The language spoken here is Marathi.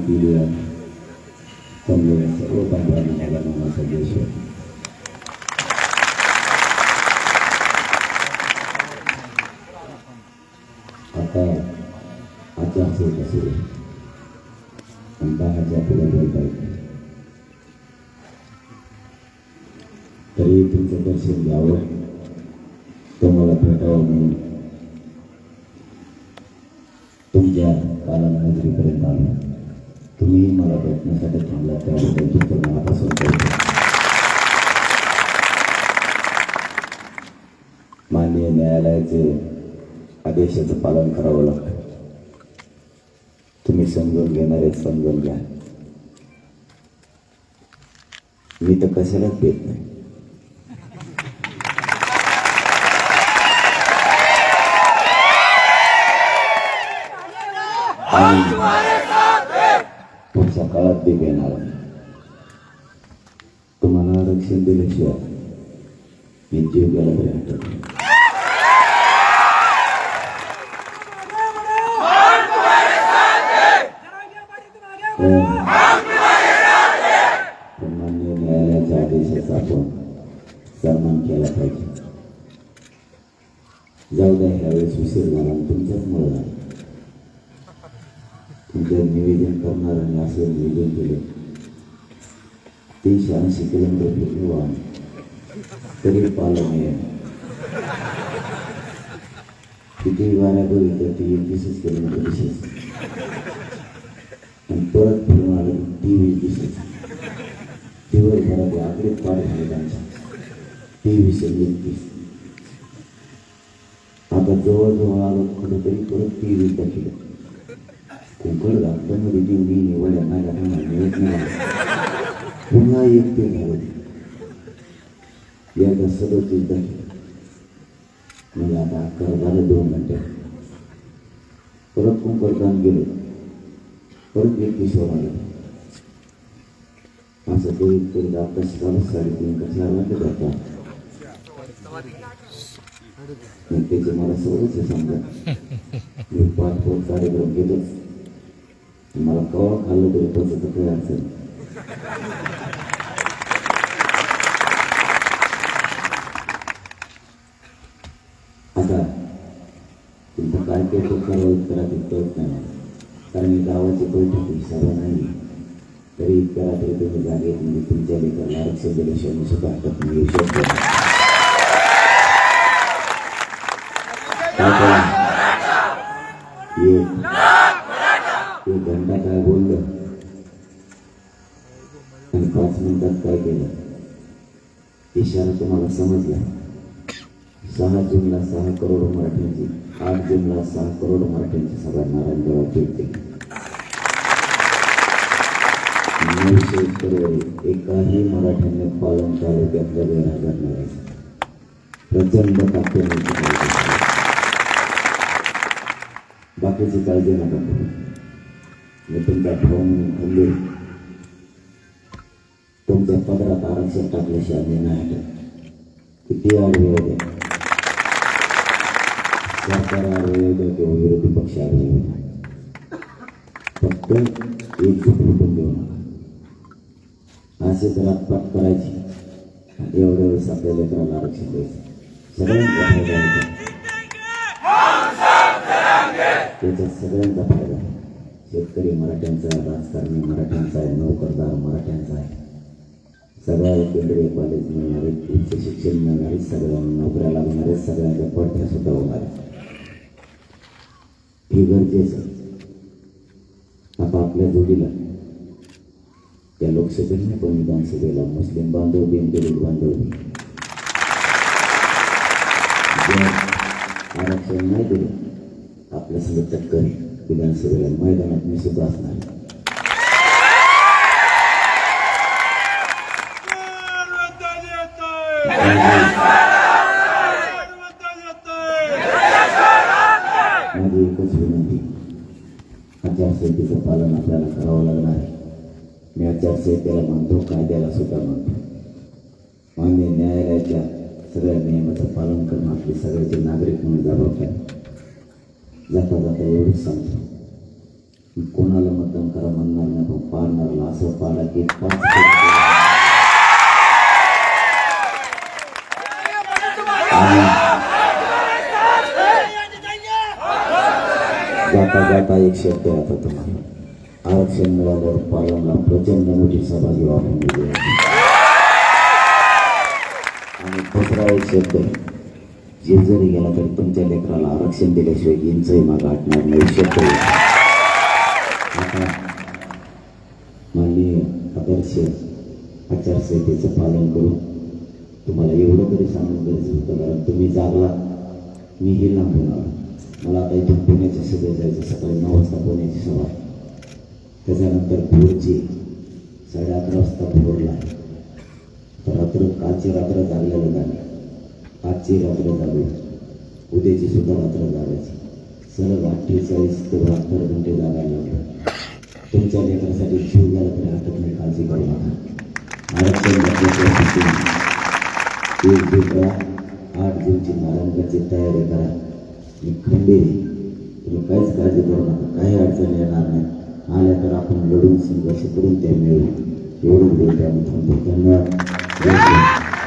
केली आहे जमलेल्या सर्व बांधवांना माझा नामाचा देश आहे आता आचारसंहिता सुरू आहे. आणि दहाच्या पुढे बोलता येत नाही. तरी तुमचं दर्शन घ्यावं तुम्हाला भेटावं म्हणून तुमच्या कालानगरीपर्यंत आलो तुम्ही मला भेटण्यासाठी थांबला त्याबद्दल तुमचं मनापासून माननीय न्यायालयाचे आदेशाचं पालन करावं लागतं. तुम्ही समजून घेणारे समजून घ्या. मी तर कशालाच देत नाही. आणि पुढच्या काळात ते घेणार तुम्हाला आरक्षण दिल्याशिवाय मी जीव गेला तरी हटत न्यायालयाच्या आदेशाचा आपण सन्मान केला पाहिजे. जाऊ द्या ह्यावेळेस उशीर झाला तुमच्याच मुळे तुझं निवेदन करणार आणि असं निवेदन केलं. तीनशे ऐंशी किलोमीटर फिरले वाहन तरी पालन आहे. किती वाऱ्या बघितलं ती एकवीसच किलोमीटर दिसत आणि परत फिरून आलं ती वीस दिसत दिवसभरात आकडे पार झाले त्यांच्या तेवीस आणि एकतीस. आता जवळजवळ आलो कुठेतरी परत तेवीस दाखिलं कुकर घातल्यामध्ये ती मी निवडल्या माझ्या कामाला पुन्हा एक ते म्हणजे आता अकरा झालं दोन घंटे. परत कुंकरकान गेलो. परत एकवीसवर आलं. असं करीत करीत आकाश झालं साडेतीन का चार मग त्याचे मला सवयच आहे समजा. मी पाच पोट कार्यक्रम केलं. मला कवा खाल्लं तरी पचत काही अडचण आता तुमचं काय ते करावं करा ते कळत नाही कारण ही गावाची बैठक ही सभा नाही तरी इतक्या रात्री तुम्ही जागेत म्हणजे तुमच्या लेकराला आरक्षण दिल्याशिवाय मी सुद्धा हटत नाही येऊ शकतो मी घंटा काय बोललं आणि पाच मिनिटात काय केलं? इशारा तुम्हाला समजला? सहा जूनला सहा करोड मराठ्यांची आठ जूनला सहा करोड मराठ्यांची सभा नारायणगावात भेटते नऊशे करोड एकाही मराठ्याने पालन तालुक्यातल्या गैरहजर नाही. प्रचंड ताकद बाकीची काळजी नका करू. तुमचा भाऊ म्हणून खंदे तुमच्या पदरात आरक्षण टाकल्याशिवाय मी नाही किती आडवे होते सरकार आडवे होते किंवा विरोधी पक्ष आडवे होते फक्त एकजूट लुटून देऊ नका असेच रातपात करायची एवढ्या वेळेस आपल्या लेकराला आरक्षण द्यायचं सगळ्यांचा फायदा होतो त्याचा सगळ्यांचा फायदा शेतकरी मराठ्यांचा आहे राजकारणी मराठ्यांचा आहे नोकरदार मराठ्यांचा आहे. सगळ्या केंद्रीय कॉलेज मिळणारे उच्च शिक्षण मिळणारे सगळ्यांना नोकऱ्या लागणारे सगळ्यांच्या पडत्या सुद्धा होणार हे गरजेचं आता आपल्या जोडीला त्या लोकसभेने पण विधानसभेला मुस्लिम बांधव बी दलित बांधव बी. आरक्षण नाही दिलं आपल्या सगळं टक्कर आहे. विधानसभेला मैदानात मी सुद्धा असणार आहे. माझी एकच विनंती आचारसंहितेचं पालन आपल्याला करावं लागणार आहे मी आचारसंहितेला मानतो कायद्याला सुद्धा मानतो मान्य न्यायालयाच्या सगळ्या नियमाचं पालन करणं आपली सगळ्याचे नागरिक म्हणून जबाबदारी जाता जाता एवढंच सांगतो. कोणाला मतदान करा म्हणणार आला की पाच कोटी आणि जाता जाता एक शब्द आता तुम्हाला. आरक्षण मिळाल्यावर पालनला प्रचंड मोठी सहभागी वापरून दिली आणि दुसरा एक शब्द जे जरी गेला तरी तुमच्या लेकराला आरक्षण दिल्याशिवाय यांचंही मागं हटणार नाही. शब्द आता माननीय आदर्श आचारसंहितेचं पालन करून तुम्हाला एवढं तरी सांगणं गरजेचं होतं कारण तुम्ही जागला मी हे लांब होणार. मला आता इथून पुण्याच्या सभेत जायचं सकाळी नऊ वाजता पुण्याची सभा त्याच्यानंतर भोरची साडे अकरा वाजता भोरला आहे. तर रात्र कालची रात्र जागलेलं गाणं आजची रात्र जावी उद्याची सुद्धा रात्र जागायची सलग अठ्ठेचाळीस ते बहात्तर घंटे जागायला लागले. तुमच्या लेकरासाठी जीव गेला तरी हटत नाही काळजी करू नका. आरक्षण घटनेच्या एक जून करा आठ जूनची नारायणगाची तयारी करा. मी खंडेरी तुम्ही काहीच काळजी करू नका काही अडचण येणार नाही. आल्या तर आपण लढून संघर्ष करून ते मिळवू. एवढं बोलतो आम्ही. थांबतो धन्यवाद.